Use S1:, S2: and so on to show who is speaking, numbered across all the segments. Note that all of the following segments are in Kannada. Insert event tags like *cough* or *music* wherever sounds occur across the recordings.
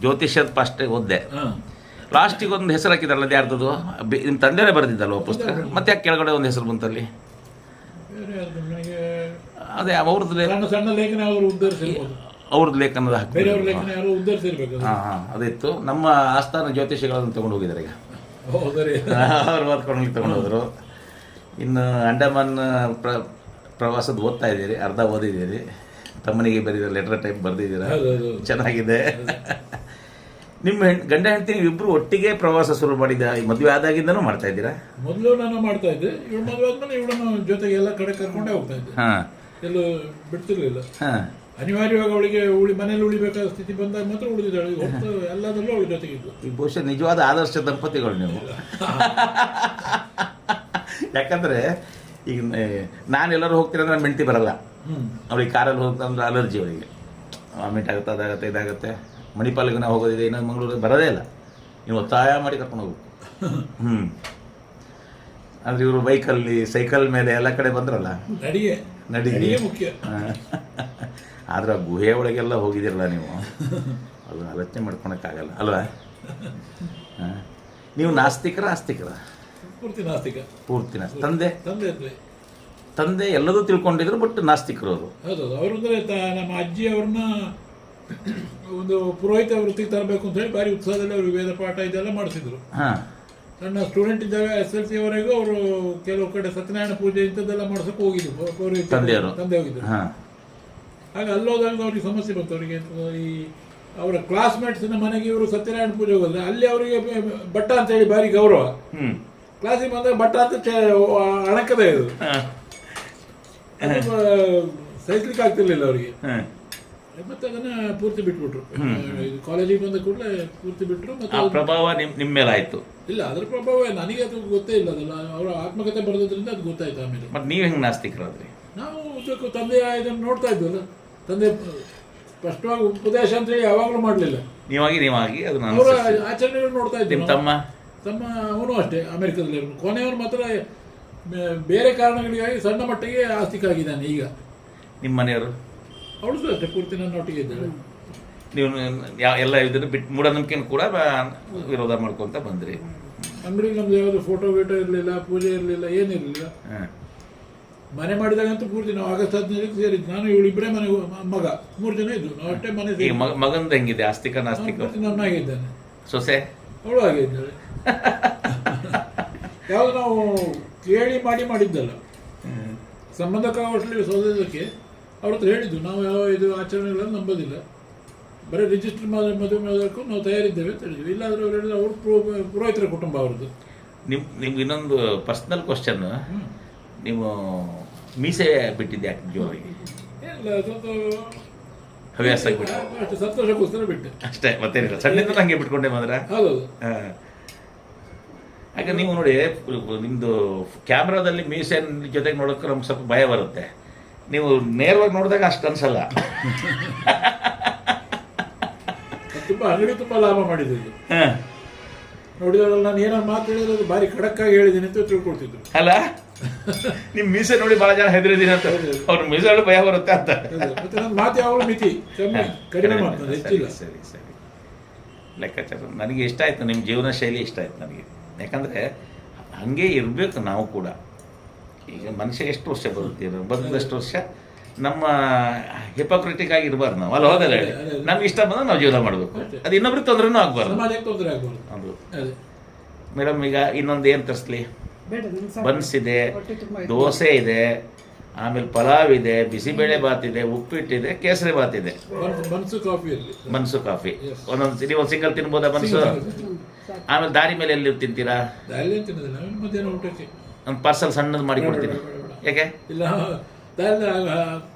S1: ಜ್ಯೋತಿಷ್ಯದ ಫಸ್ಟಿಗೆ ಓದ್ದೆ. ಲಾಸ್ಟಿಗೆ ಒಂದು ಹೆಸರು ಹಾಕಿದಾರಲ್ಲ ಅದು ಯಾರ್ದದು? ನಿಮ್ಮ ತಂದೆನೇ ಬರೆದಿದ್ದಲ್ವ ಪುಸ್ತಕ? ಮತ್ತೆ ಯಾಕೆ ಕೆಳಗಡೆ ಒಂದು ಹೆಸರು ಬಂತಲ್ಲಿ? ಅದೇ ಅವ್ರದ್ದು ಅವ್ರದ್ದು ಲೇಖನದ ಹಾಕಿ. ಹಾಂ. ಹಾಂ ಅದಿತ್ತು ನಮ್ಮ ಆಸ್ಥಾನ ಜ್ಯೋತಿಷಿಗಳನ್ನು ತಗೊಂಡು ಹೋಗಿದ್ದಾರೆ ಈಗ. ಅವ್ರು ಓದ್ಕೊಂಡು ತಗೊಂಡು ಹೋದರು. ಇನ್ನು ಅಂಡಮಾನ್ ಪ್ರ ಪ್ರವಾಸದ ಓದ್ತಾ ಇದ್ದೀರಿ ಅರ್ಧ ಓದಿದ್ದೀರಿ. ತಮ್ಮನಿಗೆ ಬರೀದ ಲೆಟರ್ ಟೈಪ್ ಬರೆದಿದ್ದೀರಾ? ಚೆನ್ನಾಗಿದೆ. ನಿಮ್ಮ ಗಂಡ ಹೆಂಡತಿ ನೀವು ಇಬ್ಬರು ಒಟ್ಟಿಗೆ ಪ್ರವಾಸ ಶುರು ಮಾಡಿದ ಮದುವೆ ಆದಾಗಿಂದನೂ ಮಾಡ್ತಾ ಇದ್ದೀರಾ?
S2: ಮೊದಲು ನಾನು ಮಾಡ್ತಾ ಇದ್ದೆ. ಇವಳು ಮದುವೆ ಆದ್ಮೇಲೆ ಇವಳನ್ನು ಜೊತೆಗೆ ಎಲ್ಲ ಕಡೆ ಕರ್ಕೊಂಡೇ ಹೋಗ್ತಾ ಇದ್ದೆ.
S1: ಎಲ್ಲ
S2: ಎಲ್ಲೂ ಬಿಡ್ತಿರ್ಲಿಲ್ಲ.
S1: ಹಾಂ.
S2: ಅನಿವಾರ್ಯವಾಗಿ ಅವಳಿಗೆ ಉಳಿ ಮನೇಲಿ ಉಳಿಬೇಕಾದ ಸ್ಥಿತಿ ಬಂದಾಗ ಮಾತ್ರ ಉಳಿದಿದ್ದಾಳೆ. ಹೊರತು ಎಲ್ಲದರಲ್ಲೂ ಅವಳ ಜೊತೆಗಿದ್ದು
S1: ಈ ಬಹುಶಃ ನಿಜವಾದ ಆದರ್ಶ ದಂಪತಿಗಳು ನೀವು. *laughs* ಯಾಕಂದ್ರೆ ಈಗ ನಾನು ಎಲ್ಲರೂ ಹೋಗ್ತೀನಿ ಅಂದ್ರೆ ಮೆಂಟಿ ಬರಲ್ಲ. ಅವಳಿಗೆ ಕಾರಲ್ಲಿ ಹೋಗ್ತಾ ಅಂದ್ರೆ ಅಲರ್ಜಿ ಅವಳಿಗೆ. ವಾಮಿಟ್ ಆಗುತ್ತೆ ಅದಾಗುತ್ತೆ ಇದಾಗುತ್ತೆ. ಮಣಿಪಾಲಿಗೆ ನಾವು ಹೋಗೋದಿದೆ ಇನ್ನೊಂದು ಮಂಗಳೂರಿಗೆ ಬರೋದೇ ಇಲ್ಲ. ನೀವು ಒತ್ತಾಯ ಮಾಡಿ ಕರ್ಕೊಂಡು ಹೋಗ್ಬೇಕು. ಹ್ಞೂ ಆದರೆ ಇವರು ಬೈಕಲ್ಲಿ ಸೈಕಲ್ ಮೇಲೆ ಎಲ್ಲ ಕಡೆ ಬಂದ್ರಲ್ಲ?
S2: ನಡಿಗೆ.
S1: ನಡಿಗೆ.
S2: ಮುಖ್ಯ.
S1: ಆದ್ರೆ ಆ ಗುಹೆ ಒಳಗೆಲ್ಲ ಹೋಗಿದಿರಲ್ಲ ನೀವು? ಅದು ಆಲೋಚನೆ ಮಾಡ್ಕೊಳಕ್ಕಾಗಲ್ಲ ಅಲ್ವಾ? ಹಾ. ನೀವು ನಾಸ್ತಿಕರ ಆಸ್ತಿಕರ?
S2: ಪೂರ್ತಿ ನಾಸ್ತಿಕ.
S1: ಪೂರ್ತಿ ನಾಸ್ತಿ. ತಂದೆ?
S2: ತಂದೆ
S1: ತಂದೆ ಎಲ್ಲದೂ ತಿಳ್ಕೊಂಡಿದ್ರು ಬಟ್ ನಾಸ್ತಿಕರು ಅವರು.
S2: ಹೌದು ಅವರು ಅಂದ್ರೆ ನಮ್ಮ ಅಜ್ಜಿ ಅವ್ರನ್ನ ಒಂದು ಪುರೋಹಿತ ವೃತ್ತಿಗೆ ತರಬೇಕು ಅಂತ ಹೇಳಿ ಬಾರಿ ಉತ್ಸಾಹದಲ್ಲಿ ಅವರು ವೇದ ಪಾಠ ಇದೆಲ್ಲ ಮಾಡಿಸಿದ್ರು ನನ್ನ ಸ್ಟೂಡೆಂಟ್ ಇದ್ದಾಗ ಎಸ್ ಎಲ್ ಸಿ ವರೆಗೂ ಅವರು ಕೆಲವು ಕಡೆ ಸತ್ಯನಾರಾಯಣ ಪೂಜೆ ಇಂಥದ್ದೆಲ್ಲ ಮಾಡ್ಸಕ್ ಹೋಗಿದ್ರು.
S1: ಪುರೋಹಿತ
S2: ತಂದೆ ಹೋಗಿದ್ರು
S1: ಹಾಗೆ
S2: ಆಗ ಅಲ್ಲೋದಾಗ ಅವ್ರಿಗೆ ಸಮಸ್ಯೆ ಬಂತು. ಅವರಿಗೆ ಈ ಅವರ ಕ್ಲಾಸ್ಮೇಟ್ಸ್ನ ಮನೆಗೆ ಇವರು ಸತ್ಯನಾರಾಯಣ ಪೂಜೆ ಹೋಗಿದ್ರೆ ಅಲ್ಲಿ ಅವರಿಗೆ ಬಟ್ಟ ಅಂತ ಹೇಳಿ ಭಾರಿ ಗೌರವ. ಕ್ಲಾಸಿಗೆ ಬಂದಾಗ ಬಟ್ಟ ಅಂತ ಅಣಕದ ಇದು. ಸಹಿಸ್ಲಿಕ್ಕೆ ಆಗ್ತಿರ್ಲಿಲ್ಲ ಅವರಿಗೆ. ಮತ್ತೆ ಅದನ್ನ ಪೂರ್ತಿ ಬಿಟ್ಬಿಟ್ರು. ಕಾಲೇಜಿಗೆ ಬಂದ ಕೂಡಲೇ ಪೂರ್ತಿ ಬಿಟ್ರು ಮತ್ತೆ
S1: ಆ ಪ್ರಭಾವ ನಿಮ್ ನಿಮ್ಮ ಮೇಲೆ ಆಯಿತು.
S2: ಇಲ್ಲ ಅದ್ರ ಪ್ರಭಾವ ನನಗೆ ಅದು ಗೊತ್ತೇ ಇಲ್ಲ ಅದಲ್ಲ. ಅವರ ಆತ್ಮಕತೆ ಬರೆದ್ರಿಂದ ಅದು ಗೊತ್ತಾಯ್ತು ಆಮೇಲೆ.
S1: ಮತ್ತೆ ನೀವು ಹೆಂಗೆ ನಾಸ್ತಿಕರಾದ್ರಿ
S2: ನಾವು ಉದ್ದಕ್ಕೂ ತಂದೆ ಇದನ್ನು ನೋಡ್ತಾ ಇದ್ವಲ್ಲ ತಂದೆ ಸ್ಪಷ್ಟವಾಗಿ ಉಪದೇಶ ಅಂತ ಹೇಳಿ ಯಾವಾಗಲೂ ಮಾಡಲಿಲ್ಲ.
S1: ನೀವಾಗಿ ನೀವಾಗಿ ಅದು ನಾನು
S2: ಅವರ ಆಚರಣೆಗಳು ನೋಡ್ತಾ ಇದ್ವಿ
S1: ನಿಮ್ಮ ತಮ್ಮ?
S2: ತಮ್ಮ ಅವನು ಅಷ್ಟೇ ಅಮೆರಿಕದಲ್ಲಿ ಕೊನೆಯವರು ಮಾತ್ರ ಬೇರೆ ಕಾರಣಗಳಿಗಾಗಿ ಸಣ್ಣ ಮಟ್ಟಿಗೆ ಆಸ್ತಿಕ ಆಗಿದ್ದಾನೆ ಈಗ.
S1: ನಿಮ್ಮ ಮನೆಯವರು?
S2: ಅವಳು ಅಷ್ಟೇ ಪೂರ್ತಿ ನನ್ನೊಟ್ಟಿಗೆ ಇದ್ದಾಳೆ.
S1: ನೀವು ಯಾವ ಎಲ್ಲ ಇದನ್ನು ಬಿಟ್ಟು ಮೂಢನಂಬಿಕೆಯನ್ನು ಕೂಡ ವಿರೋಧ ಮಾಡ್ಕೊಂತ ಬಂದ್ರಿ.
S2: ಅಂಗಡಿಗೆ ನಮ್ದು ಯಾವುದು ಫೋಟೋ ಗೀಟೋ ಇರಲಿಲ್ಲ ಪೂಜೆ ಇರಲಿಲ್ಲ ಏನಿರಲಿಲ್ಲ ಮನೆ ಮಾಡಿದಾಗಂತೂ ಪೂರ್ತಿ ನಾವು ಆಗಸ್ಟ್ ಹದಿನೈದಕ್ಕೆ ಸೇರಿದ್ದು. ನಾನು ಇವಳು ಇಬ್ಬರೇ ಮನೆ ಮಗ. ಮೂರು ಜನ ಇದ್ದು ನಾವು ಅಷ್ಟೇ ಮನೆ
S1: ಈಗ
S2: ಸೇರಿ
S1: ಮಗ ಮಗಂದು ಹೆಂಗಿದೆ? ಆಸ್ತಿಕ ನಾಸ್ತಿಕ?
S2: ನನ್ನ ಹಾಗೆ
S1: ಸೊಸೆ?
S2: ಅವಳು ಹಾಗೆ ಇದ್ದಾಳೆ. ಯಾವುದು ನಾವು ಕೇಳಿ ಮಾಡಿ ಮಾಡಿದ್ದಲ್ಲ. ಸಂಬಂಧಕ್ಕಾಗಲಿ ಸೋದಕ್ಕೆ ಅವ್ರ ಹತ್ರ ಹೇಳಿದ್ದು ನಾವು ಯಾವ ಇದು ಆಚರಣೆಗಳನ್ನು ನಂಬೋದಿಲ್ಲ. ಬರೀ ರಿಜಿಸ್ಟರ್ ಮದುವೆ ಮಾಡೋದಕ್ಕೂ ನಾವು ತಯಾರಿದ್ದೇವೆ ಅಂತ ಹೇಳಿದ್ವಿ. ಇಲ್ಲಾಂದ್ರೆ ಅವ್ರು ಹೇಳಿದ್ರೆ ಅವ್ರು ಪುರೋ- ಪುರೋಹಿತರ ಕುಟುಂಬ ಅವ್ರದ್ದು.
S1: ನಿಮ್ ನಿಮ್ಗೆ ಇನ್ನೊಂದು ಪರ್ಸ್ನಲ್ ಕ್ವಶನ್ ನೀವು ಮೀಸೆ ಬಿಟ್ಟಿದ್ದೆ ಯಾಕೆ ಜೋರಿಗೆ?
S2: ಇಲ್ಲ ಸ್ವಲ್ಪ
S1: ಹವ್ಯಾಸ
S2: ಅಷ್ಟು ಸಂತೋಷಕ್ಕೋಸ್ಕರ ಬಿಟ್ಟೆ.
S1: ಅಷ್ಟೇ ಮತ್ತೇನಿಲ್ಲ. ಸಣ್ಣಿಂದ ಹಂಗೆ ಬಿಟ್ಕೊಂಡೆ ಮಾತ್ರ.
S2: ಹೌದು
S1: ಹಾಗೆ ನೀವು ನೋಡಿ ನಿಮ್ಮದು ಕ್ಯಾಮ್ರಾದಲ್ಲಿ ಮೀಸೆ ಜೊತೆಗೆ ನೋಡೋಕೆ ನಮ್ಗೆ ಸ್ವಲ್ಪ ಭಯ ಬರುತ್ತೆ. ನೀವು ನೇರವಾಗಿ ನೋಡಿದಾಗ ಅಷ್ಟು ಅನ್ಸಲ್ಲ.
S2: ತುಂಬ ಅಂಗಡಿ ತುಂಬ ಲಾಭ ಮಾಡಿದ್ದು ಇದು.
S1: ಹಾಂ.
S2: ನೋಡಿದವರೆಲ್ಲ ನಾನು ಏನಾದ್ರು ಮಾತು ಹೇಳಿದ್ರೆ ಅದು ಭಾರಿ ಖಡಕ್ಕಾಗಿ ಹೇಳಿದ್ದೀನಿ ಅಂತ ತಿಳ್ಕೊಳ್ತಿದ್ರು.
S1: ಅಲ್ಲ? ನಿಮ್ಮ ಮೀಸೆ ನೋಡಿ ಭಾಳ ಜನ ಹೆದರಿದೀನಿ ಅಂತ. ಅವ್ರ ಮೀಸೆ ನೋಡಿ ಭಯ ಬರುತ್ತೆ ಅಂತ.
S2: ಮತ್ತೆ ನನ್ನ ಮಾತು ಯಾವಾಗಲೂ ಮಿತಿ ಕಮ್ಮಿ ಕಡಿಮೆ ಮಾಡ್ತದೆ ಹೆಚ್ಚಿಲ್ಲ.
S1: ಸರಿ ಸರಿ ಲೆಕ್ಕಾಚಾರ. ನನಗೆ ಇಷ್ಟ ಆಯ್ತು ನಿಮ್ಮ ಜೀವನ ಶೈಲಿ ಇಷ್ಟ ಆಯ್ತು ನನಗೆ. ಯಾಕಂದರೆ ಹಾಗೆ ಇರಬೇಕು ನಾವು ಕೂಡ. ಈಗ ಮನುಷ್ಯ ಎಷ್ಟು ವರ್ಷ ಬರುತ್ತೆ ಬಂದಷ್ಟು ವರ್ಷ ನಮ್ಮ ಹಿಪೋಕ್ರೆಟಿಕ್ ಆಗಿ ಇರಬಾರ್ದು ನಾವು. ಅಲ್ಲಿ ಹೋದಲ್ಲ ಹೇಳಿ? ನಮ್ಗೆ ಇಷ್ಟ ಬಂದ್ರೆ ನಾವು ಜೀವನ ಮಾಡಬೇಕು. ಅದು ಇನ್ನೊಬ್ರಿಗೆ ತೊಂದರೆನೂ ಆಗಬಾರ್ದು.
S2: ತೊಂದರೆ ಆಗ್ಬಾರ್ದು.
S1: ಅದು. ಮೇಡಮ್ ಈಗ ಇನ್ನೊಂದು ಏನು ತರಿಸ್ಲಿ. ಬನ್ಸ್ ಇದೆ
S3: ಇದೆ.
S1: ದೋಸೆ ಇದೆ ಆಮೇಲೆ ಪಲಾವ್ ಇದೆ ಬಿಸಿಬೇಳೆ ಬಾತ್ ಇದೆ ಉಪ್ಪಿಟ್ಟಿದೆ ಕೇಸರಿ ಬಾತ್ ಇದೆ.
S2: ಬನ್ಸು- ಕಾಫಿ
S1: ಮನ್ಸು ಕಾಫಿ. ಒಂದೊಂದು ನೀವು ಒಂದು ಸಿಂಗಲ್ ತಿನ್ಬೋದಾ ಮನ್ಸು. ಆಮೇಲೆ ದಾರಿ ಮೇಲೆ ಎಲ್ಲಿ ತಿಂತೀರಾ? ಒಂದು ಪಾರ್ಸಲ್ ಸಣ್ಣದು ಮಾಡಿ ಕೊಡ್ತೀನಿ. ಯಾಕೆ?
S2: ಇಲ್ಲ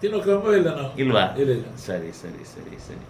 S2: ತಿನ್ನೋ ಕ್ರಮ ಇಲ್ಲ ನಾವು.
S1: ಇಲ್ವಾ?
S2: ಇಲ್ಲ ಇಲ್ಲ.
S1: ಸರಿ ಸರಿ ಸರಿ ಸರಿ.